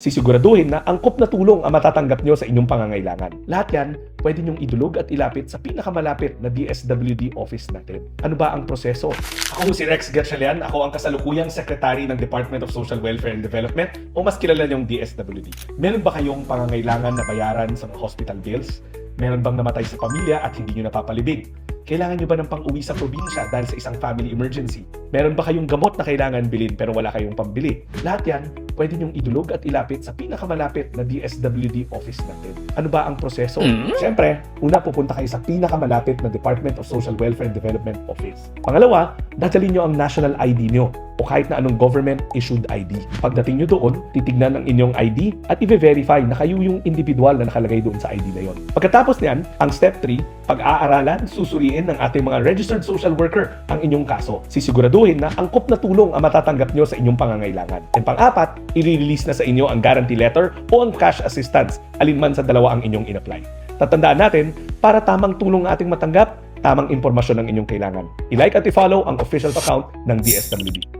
Sisiguraduhin na angkop na tulong ang matatanggap nyo sa inyong pangangailangan. Lahat yan, pwede nyong idulog at ilapit sa pinakamalapit na DSWD office natin. Ano ba ang proseso? Ako si Rex Gatchalian. Ako ang kasalukuyang sekretary ng Department of Social Welfare and Development o mas kilala niyong DSWD. Meron ba kayong pangangailangan na bayaran sa hospital bills? Meron bang namatay sa pamilya at hindi nyo napapalibing? Kailangan nyo ba ng pang-uwi sa probinsya dahil sa isang family emergency? Meron ba kayong gamot na kailangan bilhin pero wala kayong pambili? Lahat yan, pwede nyong idulog at ilapit sa pinakamalapit na DSWD office natin. Ano ba ang proseso? Siyempre, una pupunta kayo sa pinakamalapit na Department of Social Welfare and Development Office. Pangalawa, dadalhin nyo ang national ID nyo o kahit na anong government-issued ID. Pagdating nyo doon, titignan ang inyong ID at i-verify na kayo yung individual na nakalagay doon sa ID na yon. Pagkatapos niyan, ang step 3, pag-aaralan, susuriin ng ating mga registered social worker ang inyong kaso. Sisiguraduhin na angkop na tulong ang matatanggap nyo sa inyong pangangailangan. And pang-apat, i-release na sa inyo ang guarantee letter o ang cash assistance, alinman sa dalawa ang inyong in-apply. Tatandaan natin, para tamang tulong ating matanggap, tamang impormasyon ang inyong kailangan. I-like at i-follow ang official account ng DSWD.